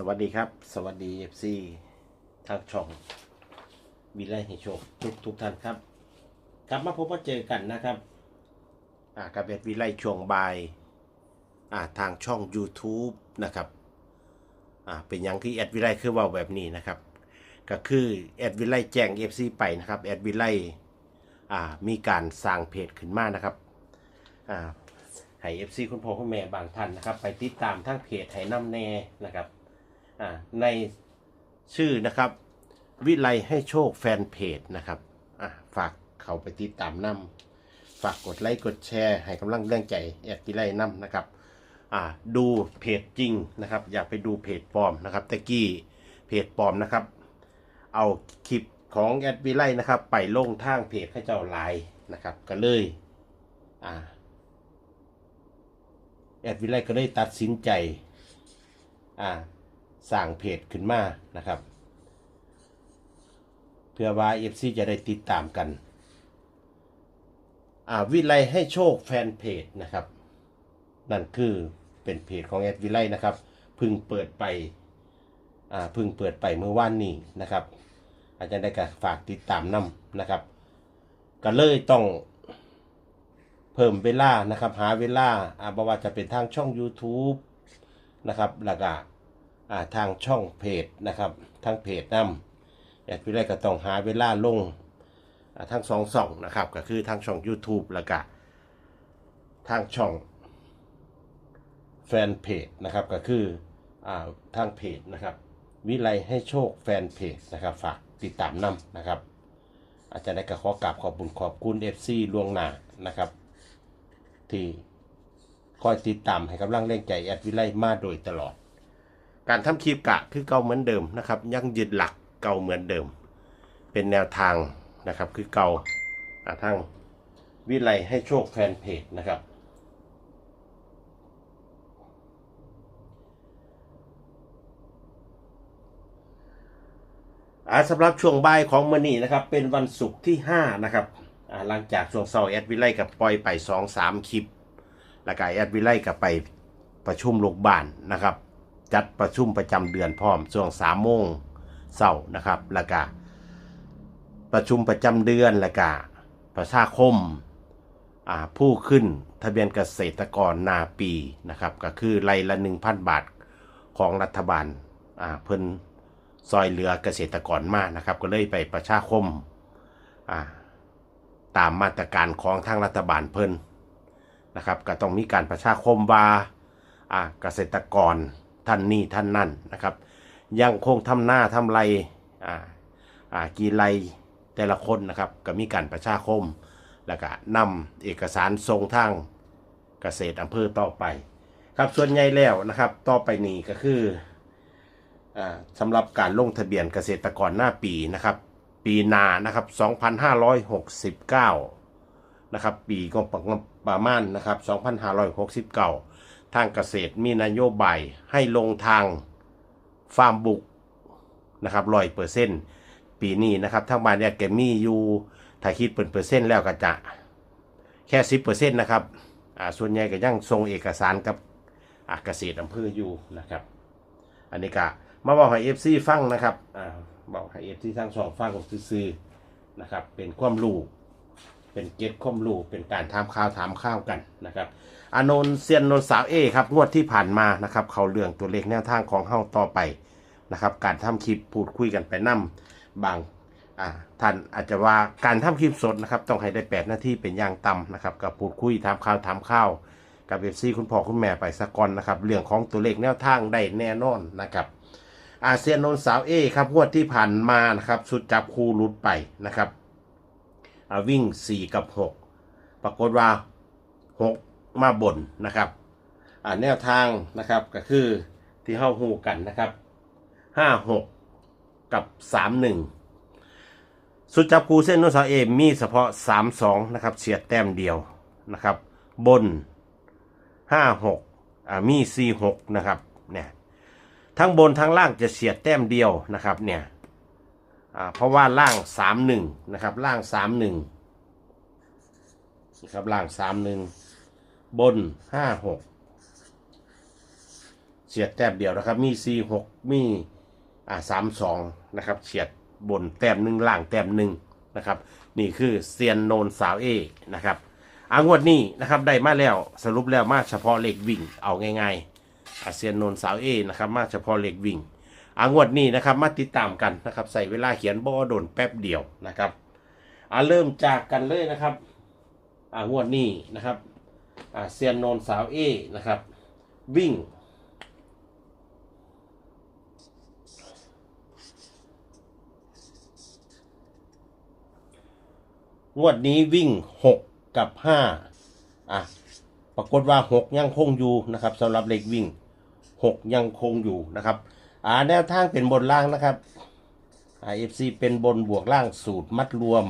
สวัสดีครับ สวัสดีเอฟซีทางช่องวิไลให้โชคทุกทุกท่านครับ กลับมาพบว่าเจอกันนะครับอ่ากับเอ็ดวิไลช่วงบ่ายอ่าทางช่อง YouTube นะครับอ่าเป็นอย่างที่แอดวิไลคือว่าแบบนี้นะครับ ก็คือแอดวิไลแจ้งเอฟซีไปนะครับแอดวิไลอ่ามีการสร้างเพจขึ้นมานะครับอ่าให้เอฟซีคุณพ่อคุณแม่บางท่านนะครับ ไปติดตามทั้งเพจไหน้ำแน่นะครับ ในชื่อนะครับ วิไลให้โชคแฟนเพจนะครับฝากเขาไปติดตามนำฝากกดไลค์กดแชร์ ให้กำลังเรื่องใจแอดวิไลนำนะครับดูเพจจริงนะครับ อย่าไปดูเพจปลอมนะครับตะกี้เพจปลอมนะครับ เอาคลิปของแอดวิไลนะครับ ไปลงทางเพจให้เจ้าไลน์นะครับ ก็เลยอ่าแอดวิไลก็ได้ตัดสินใจ อ่า สร้างเพจขึ้นมานะครับ เพื่อว่าเอฟซีจะได้ติดตามกันอ่าวิไลให้โชคแฟนเพจนะครับ นั่นคือเป็นเพจของแอดวิไลนะครับพึ่งเปิดไปอ่าพึ่งเปิดไปเมื่อวานนี้นะครับ อาจารย์ได้ก็ฝากติดตามนำนะครับ ก็เลยต้องเพิ่มเวลานะครับ หาเวลาอาบว่าจะเป็นทางช่อง YouTube นะครับแล้วก็อ่า ทางช่องเพจนะครับทางเพจนำแอดพี่ไรก็ต้องหาเวลาลงอ่าทั้งสองช่องนะครับก็คือทางช่อง YouTube แล้วก็ทางช่องแฟนเพจนะครับก็คืออทางเพจนะครับวิไลให้โชคแฟนเพจนะครับฝากติดตามนำนะครับ อาจารย์ได้ก็ขอกราบขอบคุณขอบคุณ FC ล่วงหน้านะครับ ที่คอยติดตามให้กำลังเร่งใจแอดวิไลมาโดยตลอด การทำคลิปกะคือเก่าเหมือนเดิมนะครับ ยังยึดหลักเก่าเหมือนเดิม เป็นแนวทางนะครับคือเก่าอ่าทางวิไลให้โชคแฟนเพจนะครับอ่าสำหรับช่วงบ่ายของมื้อนี้นะครับ เป็นวันศุกร์ที่ 5 นะครับหลังจากช่วงเช้าแอดวิไลกับปล่อยไป 2 3 คลิป แล้วก็แอดวิไลกับไปประชุมลูกบ้านนะครับ จัดประชุมประจำเดือนพร้อมช่วง3โมงเช้านะครับแล้วก็ประชุมประจำเดือนแล้วก็ประชาคมผู้ขึ้นทะเบียนเกษตรกรนาปีนะครับก็คือไล่ละ1,000บาทของรัฐบาลเพิ่นซอยเหลือเกษตรกรมากนะครับก็เลยไปประชาคมาตามมาตรการของทางรัฐบาลเพิ่นนะครับก็ต้องมีการประชาคมว่าอ่าเกษตรกร ท่านนี้ท่านนั่นนะครับ ยังคงทำหน้าทำไรอ่าอ่ากีไรแต่ละคนนะครับก็มีการประชาคม แล้วก็นำเอกสารส่งทางเกษตรอำเภอต่อไป ครับส่วนใหญ่แล้วนะครับ ต่อไปนี้ก็คืออ่าสำหรับการลงทะเบียนเกษตรกรหน้าปีนะครับ ปีนานะครับ 2569 นะครับ ปีก็ประมาณนะครับ 2569 ทางเกษตรมีนโยบายให้ลงทางฟาร์มบุกนะครับร้อยเปอร์เซ็นต์ปีนี้นะครับทางบ้านเนี่ยแกมีอยู่ถ้าคิดเป็นเปอร์เซ็นต์แล้วก็จะแค่สิบเปอร์เซ็นต์นะครับอ่าส่วนใหญ่ก็ยังส่งเอกสารกับอ่าเกษตรอำเภออยู่นะครับ อันนี้ก็มาบอกให้เอฟซีฟังนะครับอ่าบอกให้เอฟซีทั้งสองฟังซื้อนะครับเป็นความรู้ เป็นเก็ตความรู้เป็นการถามข่าวถามข้าวกันนะครับอานนท์เซียนนนท์สาวเอครับงวดที่ผ่านมานะครับเขาเรื่องตัวเลขแนวทางของเฮาต่อไปนะครับ การทำคลิปพูดคุยกันไปนํบางอ่าท่านอาจจะว่าการทำคลิปสดนะครับต้องให้ได้แปดนาทีเป็นอย่างต่ำนะครับกับพูดคุยถามข่าวถามข้าวกับเอฟซีคุณพ่อคุณแม่ไปสักก่อนนะครับเรื่องของตัวเลขแนวทางได้แน่นอนนะครับอาเซียนนนท์สาวเอครับงวดที่ผ่านมานะครับสุดจับคูหลุดไปนะครับ วิ่ง 4 กับ 6 ปรากฏว่า 6 มาบนนะครับแนวทางนะครับก็คือที่เข้าหูกันนะครับ 5 6 กับ 3 1 สุดจับคูเส้นนนท์สาเอมีเฉพาะ 3 2 นะครับเฉียดแต้มเดียวนะครับ บน 5 6อ่ามี 4 6 นะครับเนี่ยทั้งบนทั้งล่างจะเสียดแต้มเดียวนะครับเนี่ย อ่าเพราะว่าล่างสามหนึ่งนะครับ ล่างสามหนึ่งนะครับล่างสามหนึ่งบนห้าหกเฉียดแต้มเดียวนะครับ มีสี่หกมีอ่าสามสองนะครับเฉียดบนแต้มหนึ่งล่างแต้มหนึ่งนะครับ นี่คือเซียนโนนสาวเอนะครับอางวดนี้นะครับได้มาแล้วสรุปแล้วมาเฉพาะเลขวิ่งเอาง่ายๆอาเซียนโนนสาวเอนะครับมาเฉพาะเลขวิ่ง อางวดนี้นะครับมาติดตามกันนะครับใส่เวลาเขียนบอโดนแป๊บเดียวนะครับอ่าเริ่มจากกันเลยนะครับอ่างวดนี้นะครับอ่าเซียนนนสาวเอนะครับ วิ่ง งวดนี้วิ่งหกกับห้าอะปรากฏว่าหกยังคงอยู่นะครับสำหรับเลขวิ่งหกยังคงอยู่นะครับ อ่าแนวทางเป็นบนล่างนะครับอ่าเอฟซีเป็นบนบวกล่างสูตรมัดรวม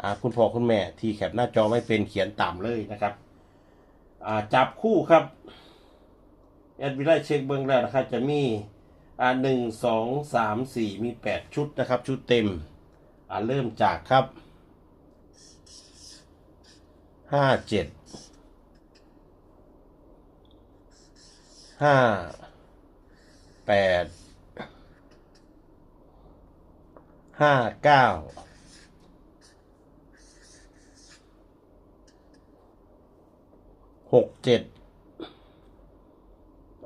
อ่าคุณพ่อคุณแม่ที่แคปหน้าจอไม่เป็นเขียนตามเลยนะครับอ่าจับคู่ครับแอดวิไลเช็คเบื้องแล้วนะครับจะมีอ่าหนึ่งสองสามสี่มีแปดชุดนะครับ ชุดเต็มอ่าเริ่มจากครับห้าเจ็ด ห้าแปดห้าเก้าหกเจ็ด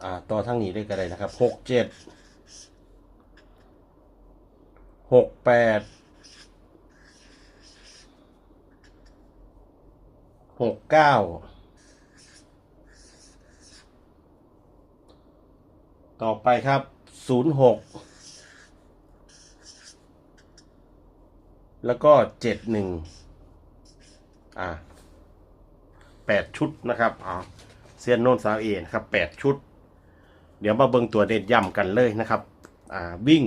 อ่าต่อทั้งนี้ได้ก็ได้นะครับหกเจ็ดหกแปดหกเก้า ต่อไปครับศูนย์หกแล้วก็เจ็ดหนึ่งอ่าแปดชุดนะครับอ๋อเซียนโนนสาวเอนะครับแปดชุด เดี๋ยวมาเบิ่งตัวเด่นย่ำกันเลยนะครับอ่าวิ่ง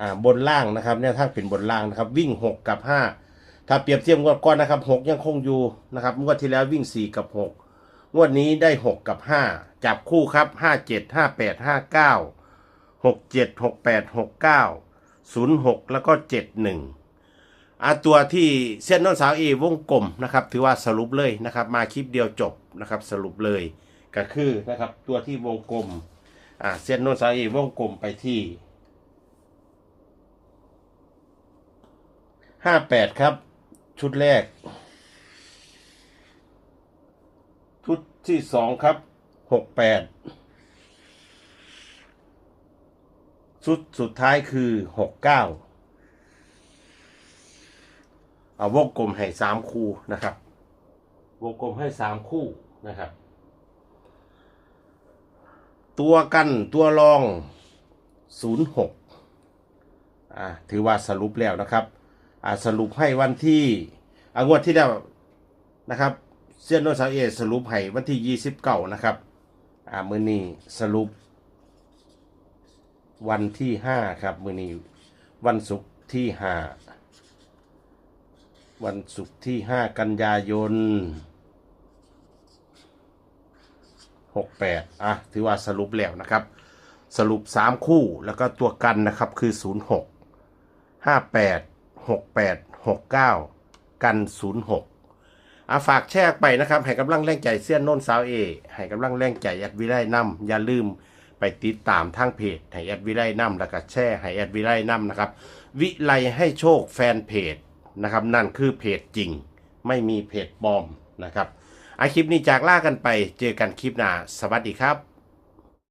อ่าบนล่างนะครับเนี่ยถ้าเป็นบนล่างนะครับ วิ่งหกกับห้าถ้าเปรียบเทียบงวดก่อนนะครับหกยังคงอยู่นะครับงวดที่แล้ววิ่งสี่กับหกงวดนี้ได้หกกับห้า จับคู่ครับห้าเจ็ดห้าแปดห้าเก้าหกเจ็ดหกแปดหกเก้าศูนย์หกแล้วก็เจ็ดหนึ่งอะตัวที่เส้นน้นสาวเอวงกลมนะครับถือว่าสรุปเลยนะครับ มาคลิปเดียวจบนะครับสรุปเลยก็คือนะครับตัวที่วงกลมอ่าเส้นน้นสาวเอวงกลมไปที่ห้าแปดครับ ชุดแรก ชุดที่สองครับ หกแปดชุดสุดท้ายคือหกเก้าเอาวงกลมให้สามคู่นะครับ วงกลมให้สามคู่นะครับ ตัวกันตัวรองศูนย์หกอ่าถือว่าสรุปแล้วนะครับอ่าสรุปให้วันที่อางวดที่แล้วนะครับ เซียนโนซาเอสรุปให้วันที่ยี่สิบเก้านะครับ อ่ามือนี้สรุป วันที่ห้าครับมือนี้วันศุกร์ที่ห้าวันศุกร์ที่ห้ากันยายนหกแปดอะถือว่าสรุปแล้วนะครับ สรุปสามคู่แล้วก็ตัวกันนะครับคือศูนย์หกห้าแปดหกแปดหกเก้ากันศูนย์หก อาฝากแชร์ไปนะครับ ให้กำลังแรงใจเสี้ยนโน้นสาวเอ ให้กำลังแรงใจแอดวิไลนำอย่าลืมไปติดตามทางเพจให้แอดวิไลนำแล้วก็แชร์ให้แอดวิไลนำนะครับ วิไลให้โชคแฟนเพจนะครับ นั่นคือเพจจริง ไม่มีเพจปลอมนะครับอาคลิปนี้จากล่ากันไป เจอกันคลิปหน้า สวัสดีครับ